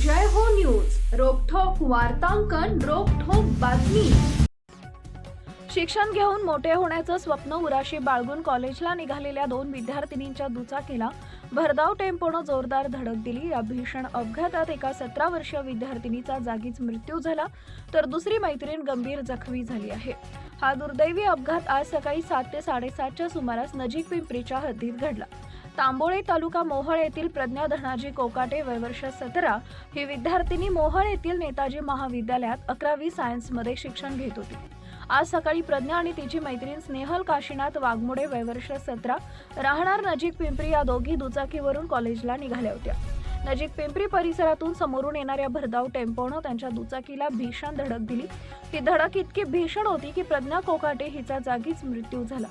जय हो न्यूज. रोकठोक वार्तांकन रोखोक बातमी. शिक्षण घेऊन मोठे होण्याचं स्वप्न उराशी बाळगून कॉलेजला निघालेल्या दोन विद्यार्थिनींच्या दुचाकीला भरधाव टेम्पोनं जोरदार धडक दिली. या भीषण अपघातात एका सतरा वर्षीय विद्यार्थिनीचा जागीच मृत्यू झाला तर दुसरी मैत्रीण गंभीर जखमी झाली आहे. हा दुर्दैवी अपघात आज सकाळी सात ते साडेसातच्या सुमारास नजीक पिंपरीच्या हद्दीत घडला. तांबोळे तालुका मोहळ येथील प्रज्ञा धनाजी कोकाटे वयवर्ष सतरा ही विद्यार्थिनी मोहळ येथील नेताजी महाविद्यालयात अकरावी सायन्समध्ये शिक्षण घेत होती. आज सकाळी प्रज्ञा आणि तिची मैत्रीण स्नेहल काशीनाथ वाघमोडे वयवर्ष सतरा राहणार नजीक पिंपरी या दोघी दुचाकीवरून कॉलेजला निघाल्या होत्या. नजीक पिंपरी परिसरातून समोरून येणाऱ्या भरधाव टेम्पोनं त्यांच्या दुचाकीला भीषण धडक दिली. ही धडक इतकी भीषण होती की प्रज्ञा कोकाटे हिचा जागीच मृत्यू झाला.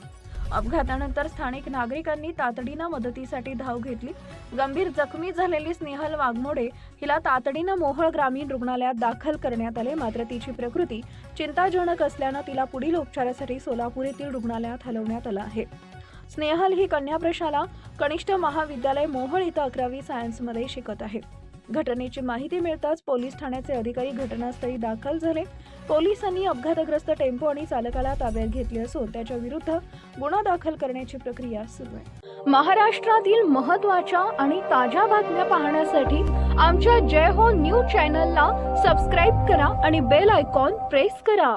अपघातानंतर स्थानिक नागरिकांनी तातडीनं मदतीसाठी धाव घेतली. गंभीर जखमी झालेली स्नेहल वाघमोडे हिला तातडीनं मोहोळ ग्रामीण रुग्णालयात दाखल करण्यात आले. मात्र तिची प्रकृती चिंताजनक असल्यानं तिला पुढील उपचारासाठी सोलापूर येथील रुग्णालयात हलवण्यात आलं आहे. स्नेहल ही कन्या प्रशाला कनिष्ठ महाविद्यालय मोहोळ इथं अकरावी सायन्समध्ये शिकत आहे. घटनेची माहिती मिळताच पोलीस ठाण्याचे अधिकारी घटनास्थळी दाखल झाले. पोलिसांनी अपघातग्रस्त टेम्पो आणि चालकाला ताब्यात घेतले असून त्याच्या विरुद्ध गुन्हा दाखल करण्याची प्रक्रिया सुरू आहे. महाराष्ट्रातील महत्त्वाच्या आणि ताज्या बातम्या पाहण्यासाठी आमच्या जय हो न्यूज चॅनलला सबस्क्राईब करा आणि बेल आयकॉन प्रेस करा.